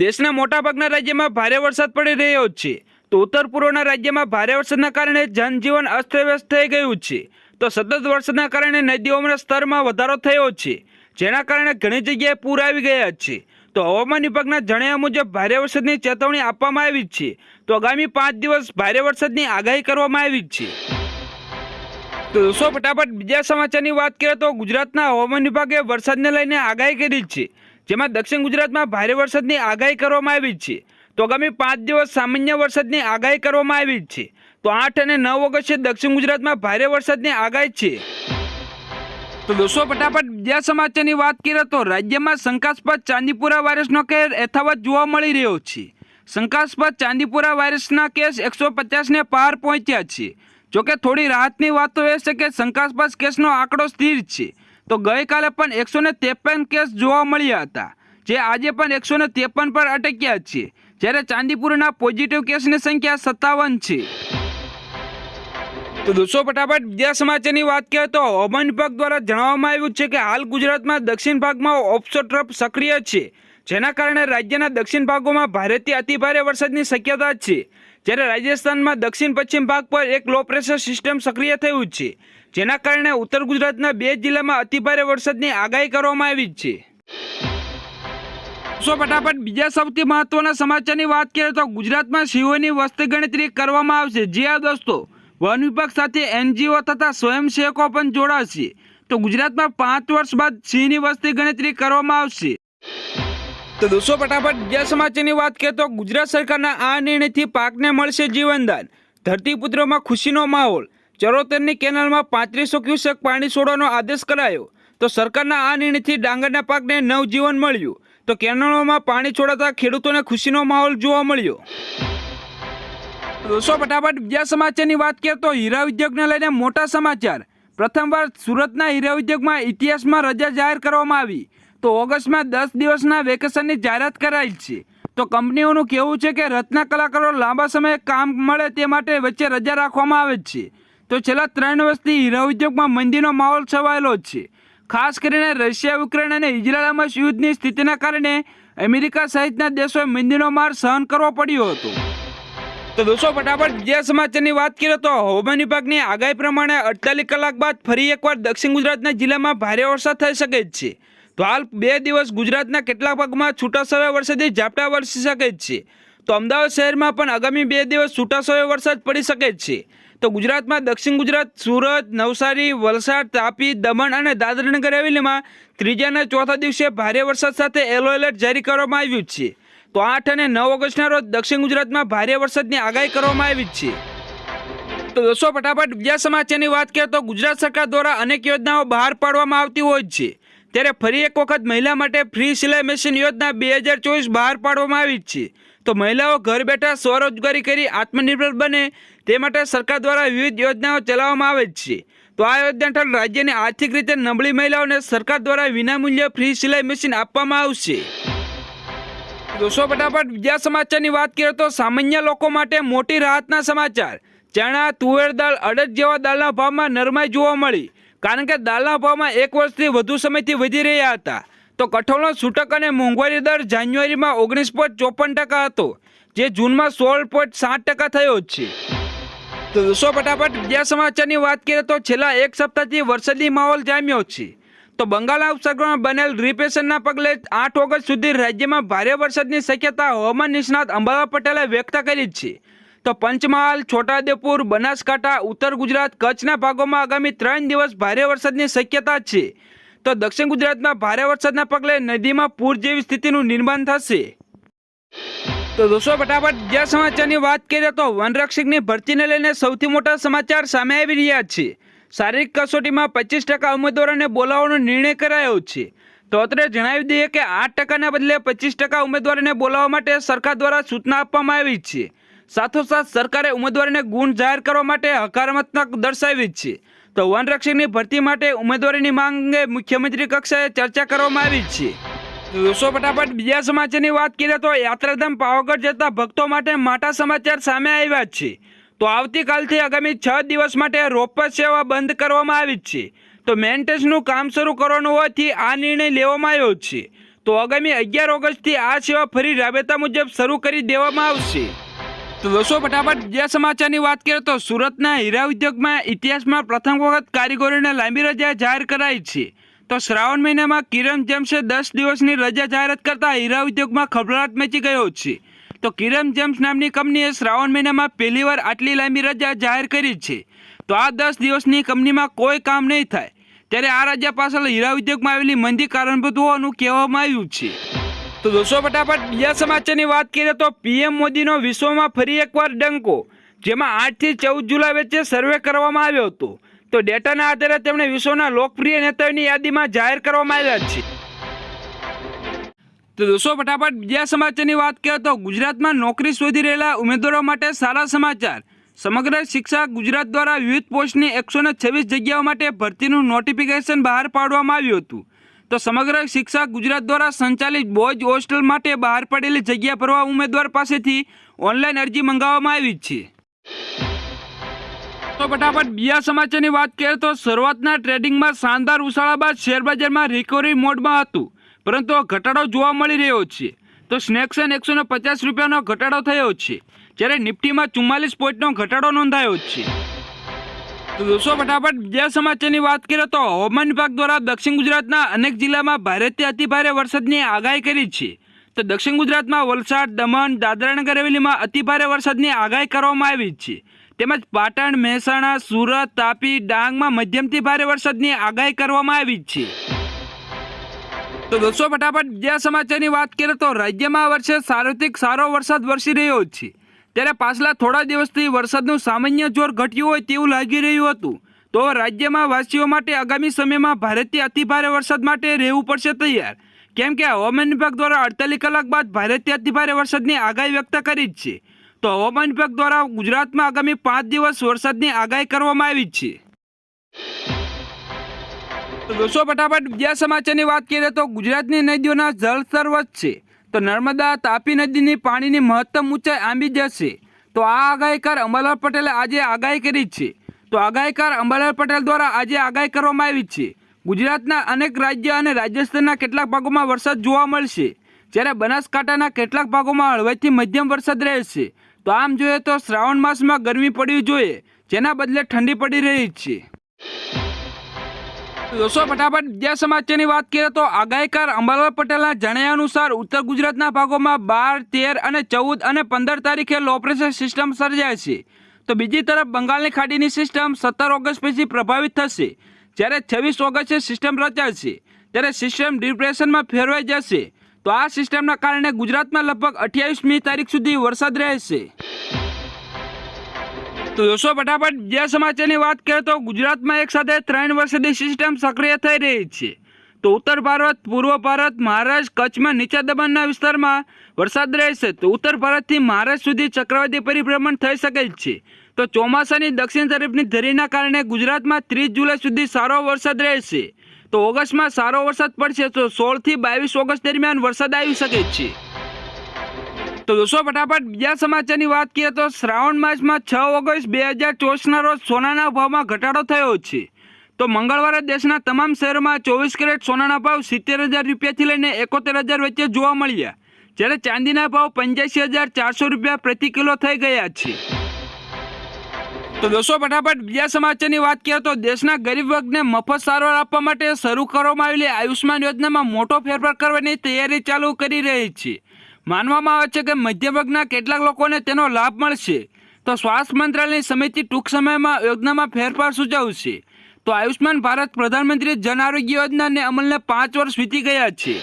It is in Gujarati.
દેશના મોટાભાગના રાજ્યમાં ભારે વરસાદ પડી રહ્યો છે. તો ઉત્તર પૂર્વના રાજ્યમાં ભારે વરસાદના કારણે જનજીવન અસ્તવ્યસ્ત થઈ ગયું છે. તો સતત વરસાદના કારણે નદીઓના સ્તરમાં વધારો થયો છે. જેના કારણે ઘણી જગ્યાએ પૂર આવી ગયા છે. તો હવામાન વિભાગના જણાવ્યા મુજબ ભારે વરસાદની ચેતવણી આપવામાં આવી છે. તો આગામી પાંચ દિવસ ભારે વરસાદની આગાહી કરવામાં આવી છે. તો દોસ્તો, ફટાફટ બીજા સમાચારની વાત કરીએ તો ગુજરાતના હવામાન વિભાગે વરસાદને લઈને આગાહી કરી છે. જેમાં દક્ષિણ ગુજરાતમાં ભારે વરસાદની આગાહી કરવામાં આવી છે. તો આગામી પાંચ દિવસ સામાન્ય વરસાદની આગાહી કરવામાં આવી છે. તો આઠ અને નવ ઓગસ્ટે દક્ષિણ ગુજરાતમાં ભારે વરસાદની આગાહી છે. તો દોસ્તો, ફટાફટ બીજા સમાચારની વાત કરીએ તો રાજ્યમાં શંકાસ્પદ ચાંદીપુરા વાયરસનો કેસ યથાવત જોવા મળી રહ્યો છે. શંકાસ્પદ ચાંદીપુરા વાયરસના કેસ એકસો પચાસને પાર પહોંચ્યા છે. જોકે થોડી રાહતની વાત તો એ છે કે શંકાસ્પદ કેસનો આંકડો સ્થિર છે. તો ગઈકાલે પણ એકસો ત્રેપન કેસ જોવા મળ્યા હતા, જે આજે પણ એકસો ત્રેપન પર અટક્યા છે. જ્યારે ચાંદીપુરના પોઝિટિવ કેસની સંખ્યા સત્તાવન છે. તો દોસ્તો, ફટાફટ બીજા સમાચારની વાત કરીએ તો હવામાન વિભાગ દ્વારા જણાવવામાં આવ્યું છે કે હાલ ગુજરાતમાં દક્ષિણ ભાગમાં ઓપ્સો ટ્રફ સક્રિય છે, જેના કારણે રાજ્યના દક્ષિણ ભાગોમાં ભારેથી અતિભારે વરસાદની શક્યતા છે. જ્યારે રાજસ્થાનમાં દક્ષિણ પશ્ચિમ ભાગ પર એક લો પ્રેશર સિસ્ટમ સક્રિય થયું છે જેના કારણે ઉત્તર ગુજરાતના બે જિલ્લામાં અતિભારે વરસાદની આગાહી કરવામાં આવી છે. સો ફટાફટ બીજા સૌથી મહત્વના સમાચારની વાત કરીએ તો ગુજરાતમાં સિંહોની વસ્તી ગણતરી કરવામાં આવશે. જે આ દોસ્તો, વન વિભાગ સાથે એનજીઓ તથા સ્વયંસેવકો પણ જોડાશે. તો ગુજરાતમાં પાંચ વર્ષ બાદ સિંહની વસ્તી ગણતરી કરવામાં આવશે. તો દોસ્તો, ફટાફટ બીજા સમાચારની વાત કરીએ તો ગુજરાત સરકારના આ નિર્ણયથી પાકને મળશે જીવનદાન. ધરતીપુત્રોમાં ખુશીનો માહોલ. ચરોતરની કેનાલમાં પાંત્રીસો ક્યુસેક પાણી છોડવાનો આદેશ કરાયો. તો સરકારના આ નિર્ણયથી ડાંગરના પાકને નવજીવન મળ્યું. તો કેનાલોમાં પાણી છોડાતા ખેડૂતોને ખુશીનો માહોલ જોવા મળ્યો. દોસ્તો ફટાફટ બીજા સમાચારની વાત કરીએ તો હીરા ઉદ્યોગને લઈને મોટા સમાચાર. પ્રથમવાર સુરતના હીરા ઉદ્યોગમાં ઇતિહાસમાં રજા જાહેર કરવામાં આવી. તો ઓગસ્ટમાં દસ દિવસના વેકેશનની જાહેરાત કરાઈ છે. તો કંપનીઓનું કહેવું છે કે રત્ના કલાકારો લાંબા સમયે કામ મળે તે માટે વચ્ચે રજા રાખવામાં આવે છે. તો છેલ્લા ત્રણ વર્ષથી હીરા ઉદ્યોગમાં મંદીનો માહોલ છવાયેલો છે. ખાસ કરીને રશિયા, યુક્રેન અને ઇઝરાયલમાં યુદ્ધની સ્થિતિના કારણે અમેરિકા સહિતના દેશોએ મંદીનો માર સહન કરવો પડ્યો હતો. તો દોસ્તો, ફટાફટ બીજા સમાચારની વાત કરીએ તો હવામાન વિભાગની આગાહી પ્રમાણે અડતાલીસ કલાક બાદ ફરી એકવાર દક્ષિણ ગુજરાતના જિલ્લામાં ભારે વરસાદ થઈ શકે જ છે. તો હાલ બે દિવસ ગુજરાતના કેટલાક ભાગમાં છૂટાછવાયા વરસાદી ઝાપટા વરસી શકે જ છે. તો અમદાવાદ શહેરમાં પણ આગામી બે દિવસ છૂટાછવાયો વરસાદ પડી શકે છે. તો ગુજરાતમાં દક્ષિણ ગુજરાત, સુરત, નવસારી, વલસાડ, તાપી, દમણ અને દાદરાનગર હવેલીમાં ત્રીજા અને ચોથા દિવસે ભારે વરસાદ સાથે યલો એલર્ટ જારી કરવામાં આવ્યું છે. તો આઠ અને નવ ઓગસ્ટના રોજ દક્ષિણ ગુજરાતમાં ભારે વરસાદની આગાહી કરવામાં આવી છે. તો દોસ્તો, ફટાફટ બીજા સમાચારની વાત કરીએ તો ગુજરાત સરકાર દ્વારા અનેક યોજનાઓ બહાર પાડવામાં આવતી હોય છે. ત્યારે ફરી એક વખત મહિલા માટે ફ્રી સિલાઈ મશીન યોજના બે હજાર ચોવીસ બહાર પાડવામાં આવી છે. તો મહિલાઓ ઘર બેઠા સ્વરોજગારી કરી આત્મનિર્ભર બને તે માટે સરકાર દ્વારા વિવિધ યોજનાઓ ચલાવવામાં આવે છે. તો આ યોજના હેઠળ રાજ્યની આર્થિક રીતે નબળી મહિલાઓને સરકાર દ્વારા વિનામૂલ્યે ફ્રી સિલાઈ મશીન આપવામાં આવશે. દોસ્તો, ફટાફટ બીજા સમાચારની વાત કરીએ તો સામાન્ય લોકો માટે મોટી રાહતના સમાચાર. ચણા, તુવેર દાળ, અડદ જેવા દાળના ભાવમાં નરમાઈ જોવા મળી. કારણ કે દાળના ભાવમાં એક વર્ષથી વધુ સમયથી વધી રહ્યા હતા. તો કઠોળનો છૂટક અને મોંઘવારી દર જાન્યુઆરીમાં ઓગણીસ પોઈન્ટ ચોપન ટકા હતો, જે જૂનમાં સોળ પોઈન્ટ સાત ટકા થયો છે. તો દોસ્તો ફટાફટ બીજા સમાચારની વાત કરીએ તો છેલ્લા એક સપ્તાહથી વરસાદી માહોલ જામ્યો છે. તો બંગાળના ઉપસાગરમાં બનેલ રિપ્રેશનના પગલે આઠ ઓગસ્ટ સુધી રાજ્યમાં ભારે વરસાદની શક્યતા હવામાન નિષ્ણાત અંબાલા પટેલે વ્યક્ત કરી છે. તો પંચમહાલ, છોટાઉદેપુર, બનાસકાંઠા, ઉત્તર ગુજરાત કચ્છના ભાગોમાં આગામી ત્રણ દિવસ ભારે વરસાદની શક્યતા છે. તો દક્ષિણ ગુજરાતમાં ભારે વરસાદના પગલે નદીમાં પૂર જેવી સ્થિતિનું નિર્માણ થશે. તો દોસ્તો, ફટાફટ બીજા સમાચારની વાત કરીએ તો વનરક્ષકની ભરતીને લઈને સૌથી મોટા સમાચાર સામે આવી રહ્યા છે. શારીરિક કસોટીમાં પચીસ ટકા ઉમેદવારોને બોલાવવાનો નિર્ણય કરાયો છે. તો અત્રે જણાવી દઈએ કે આઠ ટકાના બદલે પચીસ ટકા ઉમેદવારોને બોલાવવા માટે સરકાર દ્વારા સૂચના આપવામાં આવી છે. સાથોસાથ સરકારે ઉમેદવારોને ગુણ જાહેર કરવા માટે હકારાત્મક દર્શાવી છે. તો વનરક્ષકની ભરતી માટે ઉમેદવારીની માંગ મુખ્યમંત્રી કક્ષાએ ચર્ચા કરવામાં આવી છે. દોસ્તો ફટાફટ બીજા સમાચારની વાત કરીએ તો યાત્રાધામ પાવાગઢ જતા ભક્તો માટે મોટા સમાચાર સામે આવ્યા છે. તો આવતીકાલથી આગામી છ દિવસ માટે રોપવે સેવા બંધ કરવામાં આવી છે. તો મેન્ટેન્સનું કામ શરૂ કરવાનું હોવાથી આ નિર્ણય લેવામાં આવ્યો છે. તો આગામી અગિયાર ઓગસ્ટથી આ સેવા ફરી રાબેતા મુજબ શરૂ કરી દેવામાં આવશે. તો દોસ્તો, ફટાફટ બીજા સમાચારની વાત કરીએ તો સુરતના હીરા ઉદ્યોગમાં ઇતિહાસમાં પ્રથમ વખત કારીગરોને લાંબી રજા જાહેર કરાઈ છે. તો શ્રાવણ મહિનામાં કિરણ જેમ્સે દસ દિવસની રજા જાહેરાત કરતા હીરા ઉદ્યોગમાં ખભરાટ મચી ગયો છે. તો કિરણ જેમ્સ નામની કંપનીએ શ્રાવણ મહિનામાં પહેલીવાર આટલી લાંબી રજા જાહેર કરી છે. તો આ દસ દિવસની કંપનીમાં કોઈ કામ નહીં થાય. ત્યારે આ રજા પાછળ હીરા ઉદ્યોગમાં આવેલી મંદી કારણભૂત હોવાનું કહેવામાં આવ્યું છે. તો દોસ્તો ફટાફટ બીજા સમાચારની વાત કરીએ તો પીએમ મોદીનો વિશ્વમાં ફરી એકવાર ડંકો, જેમાં આઠથી ચૌદ જુલાઈ વચ્ચે સર્વે કરવામાં આવ્યો હતો. તો ડેટાના આધારે તેમણે વિશ્વના લોકપ્રિય નેતાઓની યાદીમાં જાહેર કરવામાં આવ્યા છે. તો દોસ્તો ફટાફટ બીજા સમાચારની વાત કરીએ તો ગુજરાતમાં નોકરી શોધી રહેલા ઉમેદવારો માટે સારા સમાચાર. સમગ્ર શિક્ષા ગુજરાત દ્વારા વિવિધ પોસ્ટની એકસો છવ્વીસ જગ્યાઓ માટે ભરતીનું નોટિફિકેશન બહાર પાડવામાં આવ્યું હતું. તો સમગ્ર શિક્ષા ગુજરાત દ્વારા સંચાલિત બોયઝ હોસ્ટેલ માટે બહાર પડેલી જગ્યા ભરવા ઉમેદવાર પાસેથી ઓનલાઈન અરજી મંગાવવામાં આવી છે. તો ફટાફટ બીજા સમાચારની વાત કરીએ તો શરૂઆતના ટ્રેડિંગમાં શાનદાર ઉછાળા બાદ શેરબજારમાં રિકવરી મોડમાં હતું, પરંતુ ઘટાડો જોવા મળી રહ્યો છે. તો સ્નેક્સન એકસો ને પચાસ રૂપિયાનો ઘટાડો થયો છે, જ્યારે નિફ્ટીમાં ચુમ્માલીસ પોઈન્ટનો ઘટાડો નોંધાયો છે. દોસ્તો ફટાફટ બીજા સમાચારની વાત કરીએ તો હવામાન વિભાગ દ્વારા દક્ષિણ ગુજરાતના અનેક જિલ્લામાં ભારેથી અતિભારે વરસાદની આગાહી કરી છે. તો દક્ષિણ ગુજરાતમાં વલસાડ, દમણ, દાદરાનગર હવેલીમાં અતિભારે વરસાદની આગાહી કરવામાં આવી છે. તેમજ પાટણ, મહેસાણા, સુરત, તાપી, ડાંગમાં મધ્યમથી ભારે વરસાદની આગાહી કરવામાં આવી છે. તો દોસ્તો, ફટાફટ બીજા સમાચારની વાત કરીએ તો રાજ્યમાં આ વર્ષે સાર્વત્રિક સારો વરસાદ વરસી રહ્યો છે. ત્યારે પાછલા થોડા દિવસથી વરસાદનું સામાન્ય જોર ઘટ્યું હોય તેવું લાગી રહ્યું હતું. તો રાજ્યમાં વાસીઓ માટે આગામી સમયમાં ભારેથી અતિભારે વરસાદ માટે રહેવું પડશે તૈયાર. કેમ કે હવામાન વિભાગ દ્વારા અડતાલીસ કલાક બાદ ભારેથી અતિભારે વરસાદની આગાહી વ્યક્ત કરી જ છે. તો હવામાન વિભાગ દ્વારા ગુજરાતમાં આગામી પાંચ દિવસ વરસાદની આગાહી કરવામાં આવી છે. દોસ્તો, ફટાફટ બીજા સમાચારની વાત કરીએ તો ગુજરાતની નદીઓના જળસ્તર વધશે. તો નર્મદા તાપી નદીની પાણીની મહત્તમ ઊંચાઈ આંબી જશે. તો આ આગાહીકાર અંબાલાલ પટેલે આજે આગાહી કરી છે. તો આગાહીકાર અંબાલાલ પટેલ દ્વારા આજે આગાહી કરવામાં આવી છે. ગુજરાતના અનેક રાજ્ય અને રાજસ્થાનના કેટલાક ભાગોમાં વરસાદ જોવા મળશે. જ્યારે બનાસકાંઠાના કેટલાક ભાગોમાં હળવાથી મધ્યમ વરસાદ રહેશે. તો આમ જોઈએ તો શ્રાવણ માસમાં ગરમી પડવી જોઈએ, જેના બદલે ઠંડી પડી રહી છે. દોસ્તો ફટાફટ બીજા સમાચારની વાત કરીએ તો આગાહીકાર અંબાલાલ પટેલના જણાવ્યા અનુસાર ઉત્તર ગુજરાતના ભાગોમાં બાર, તેર અને ચૌદ અને પંદર તારીખે લો પ્રેશર સિસ્ટમ સર્જાય છે. તો બીજી તરફ બંગાળની ખાડીની સિસ્ટમ સત્તર ઓગસ્ટ પછી પ્રભાવિત થશે. જ્યારે છવ્વીસ ઓગસ્ટે સિસ્ટમ રચાશે, ત્યારે સિસ્ટમ ડિપ્રેશનમાં ફેરવાઈ જશે. તો આ સિસ્ટમના કારણે ગુજરાતમાં લગભગ અઠ્યાવીસમી તારીખ સુધી વરસાદ રહેશે. તો દોસ્તો, ફટાફટ બીજા સમાચારની વાત કરીએ તો ગુજરાતમાં એક સાથે ત્રણ વરસાદી સિસ્ટમ સક્રિય થઈ રહી છે. તો ઉત્તર ભારત, પૂર્વ ભારત, મહારાષ્ટ્ર, કચ્છમાં નીચા દબાણના વિસ્તારમાં વરસાદ રહેશે. તો ઉત્તર ભારતથી મહારાષ્ટ્ર સુધી ચક્રવાતી પરિભ્રમણ થઈ શકે છે. તો ચોમાસાની દક્ષિણ તરફની ધરીના કારણે ગુજરાતમાં ત્રીસ જુલાઈ સુધી સારો વરસાદ રહેશે. તો ઓગસ્ટમાં સારો વરસાદ પડશે, તો સોળથી બાવીસ ઓગસ્ટ દરમિયાન વરસાદ આવી શકે છે. તો દોસ્તો ફટાફટ બીજા સમાચારની વાત કરીએ તો શ્રાવણ માસમાં છ ઓગસ્ટ બે હજાર ચોવીસના રોજ સોનાના ભાવમાં ઘટાડો થયો છે. તો મંગળવારે દેશના તમામ શહેરોમાં ચોવીસ કેરેટ સોનાના ભાવ સિત્તેર હજાર રૂપિયાથી લઈને એકોતેર હજાર વચ્ચે જોવા મળ્યા. જ્યારે ચાંદીના ભાવ પંચ્યાસી હજાર ચારસો રૂપિયા પ્રતિ કિલો થઈ ગયા છે. તો દોસ્તો ફટાફટ બીજા સમાચારની વાત કરીએ તો દેશના ગરીબ વર્ગને મફત સારવાર આપવા માટે શરૂ કરવામાં આવેલી આયુષ્માન યોજનામાં મોટો ફેરફાર કરવાની તૈયારી ચાલુ કરી રહી છે. માનવામાં આવે છે કે મધ્ય વર્ગના કેટલાક લોકોને તેનો લાભ મળશે. તો સ્વાસ્થ્ય મંત્રાલયની સમિતિ ટૂંક સમયમાં યોજનામાં ફેરફાર સૂચવશે તો આયુષ્માન ભારત પ્રધાનમંત્રી જન આરોગ્ય યોજનાને અમલને પાંચ વર્ષ વીતી ગયા છે.